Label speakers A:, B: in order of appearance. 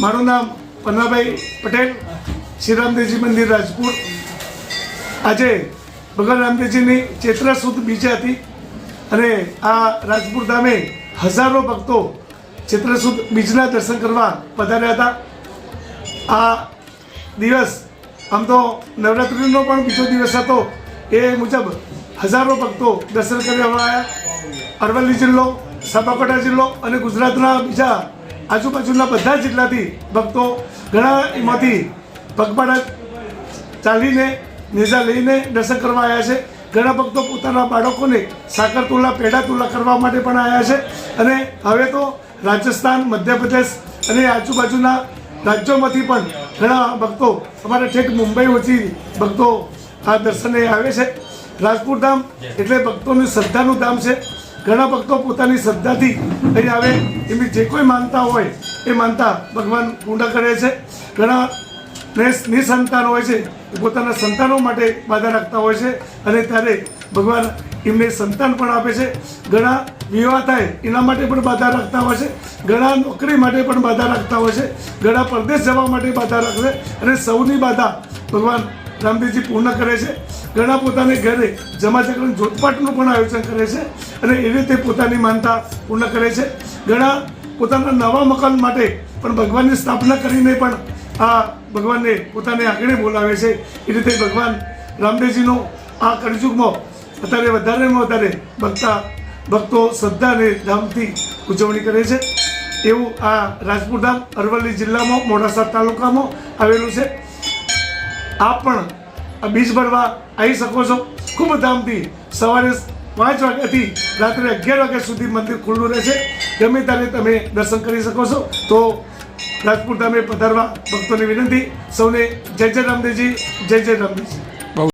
A: મારું નામ પન્નાભાઈ પટેલ શ્રીરામદેવજી મંદિર રાજપુર. આજે ભગવાન રામદેવજીની ચૈત્ર સુદ બીજા હતી અને આ રાજપુર ધામે હજારો ભક્તો ચૈત્ર સુદ બીજના દર્શન કરવા પધાર્યા હતા. આ દિવસ આમ તો નવરાત્રિનો પણ બીજો દિવસ હતો, એ મુજબ હજારો ભક્તો દર્શન કરવા આવ્યા અરવલ્લી જિલ્લો, સાબરકાંઠા જિલ્લો અને ગુજરાતના બીજા આજુબાજુના બધા જિલ્લાથી ભક્તો ઘણા એમાંથી પગપાળા ચાલીને નેજા લઈને દર્શન કરવા આવ્યા છે. ઘણા ભક્તો પોતાના બાળકોને સાકર તુલા પેડા તુલા કરવા માટે પણ આવ્યા છે. અને હવે તો રાજસ્થાન મધ્યપ્રદેશ અને આજુબાજુના રાજ્યોમાંથી પણ ઘણા ભક્તો અમારા ઠેઠ મુંબઈ વચ્ચે ભક્તો આ દર્શને આવે છે. રાજપુર ધામ એટલે ભક્તોની શ્રદ્ધાનું ધામ છે. ઘણા ભક્તો પોતાની શ્રદ્ધાથી અહીં આવે. એમની જે કોઈ માનતા હોય, એ માનતા ભગવાન પૂર્ણ કરે છે. ઘણા નિસંતાન હોય છે, એ પોતાના સંતાનો માટે બાધા રાખતા હોય છે. અને ત્યારે ભગવાન એમને સંતાન પણ આપે છે. ઘણા વિવાહ થાય, એના માટે પણ બાધા રાખતા હોય છે. ઘણા નોકરી માટે પણ બાધા રાખતા હોય છે. ઘણા પરદેશ જવા માટે બાધા રાખે અને સૌની બાધા ભગવાન રામદેવજી પૂર્ણ કરે છે. ઘણા પોતાને ઘરે જમા ચક્ર જોતપાટનું પણ આયોજન કરે છે અને એવી રીતે પોતાની માનતા પૂર્ણ કરે છે. ઘણા પોતાના નવા મકાન માટે પણ ભગવાનની સ્થાપના કરીને પણ આ ભગવાનને પોતાને આગળ બોલાવે છે. એ રીતે ભગવાન રામદેવજીનો આ કળયુગમાં અત્યારે વધારેમાં વધારે ભક્તા, ભક્તો શ્રદ્ધા અને ધામથી ઉજવણી કરે છે. એવું આ રાજપુર ધામ અરવલ્લી જિલ્લામાં મોડાસા તાલુકામાં આવેલું છે. આપ પણ બીજ ભરવા આવી શકો છો. ખૂબ ધામથી સવારે પાંચ વાગ્યાથી રાત્રે અગિયાર વાગ્યા સુધી મંદિર ખુલ્લું રહેશે. ગમે ત્યારે તમે દર્શન કરી શકો છો. તો રાજપુર ધામે પધારવા ભક્તોની વિનંતી. સૌને જય જય રામદેવજી, જય જય રામદેવજી.